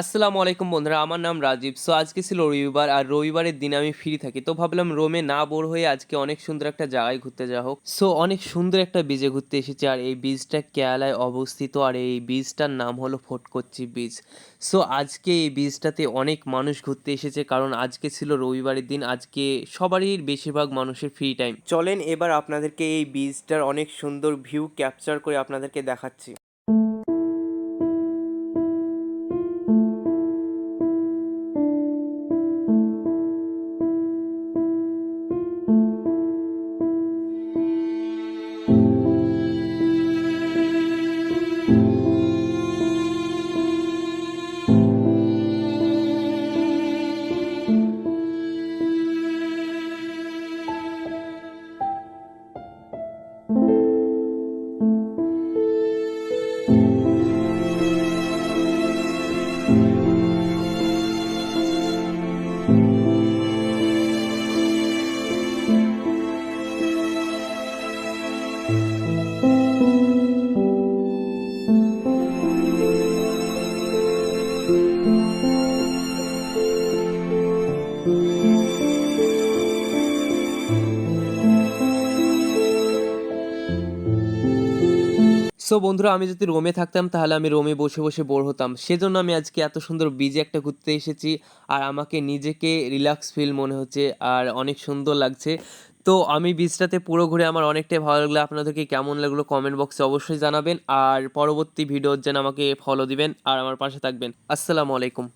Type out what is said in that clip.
আসসালামু আলাইকুম বন্ধুরা, আমার নাম রাজীব। সো আজকে ছিল রবিবার, আর রবিবারের দিন আমি ফ্রি থাকি। তো ভাবলাম রোমে না বোর হয়ে আজকে অনেক সুন্দর একটা জায়গায় ঘুরতে যাওয়া হোক। সো অনেক সুন্দর একটা বীজে ঘুরতে এসেছি, আর এই বীজটা কেরালায় অবস্থিত, আর এই বীজটার নাম হলো ফটকচ্চি বীজ সো আজকে এই বীজটাতে অনেক মানুষ ঘুরতে এসেছে, কারণ আজকে ছিল রবিবারের দিন, আজকে সবারই বেশিরভাগ মানুষের ফ্রি টাইম চলেন এবার আপনাদেরকে এই বীজটার অনেক সুন্দর ভিউ ক্যাপচার করে আপনাদেরকে দেখাচ্ছি। সো বন্ধুরা, আমি যদি রোমে থাকতাম, তাহলে আমি রোমে বসে বসে বোর হতাম। সেজন্য আমি আজকে এত সুন্দর বিজে একটা ঘুরতে এসেছি, আর আমাকে নিজেকে রিল্যাক্স ফিল মনে হচ্ছে, আর অনেক সুন্দর লাগছে। তো আমি বীজটাতে পুরো ঘুরে আমার অনেকটাই ভালো লাগল। আপনাদেরকে কেমন লাগল কমেন্ট বক্সে অবশ্যই জানাবেন, আর পরবর্তী ভিডিও যেন আমাকে ফলো দিবেন, আর আমার পাশে থাকবেন। আসসালামু আলাইকুম।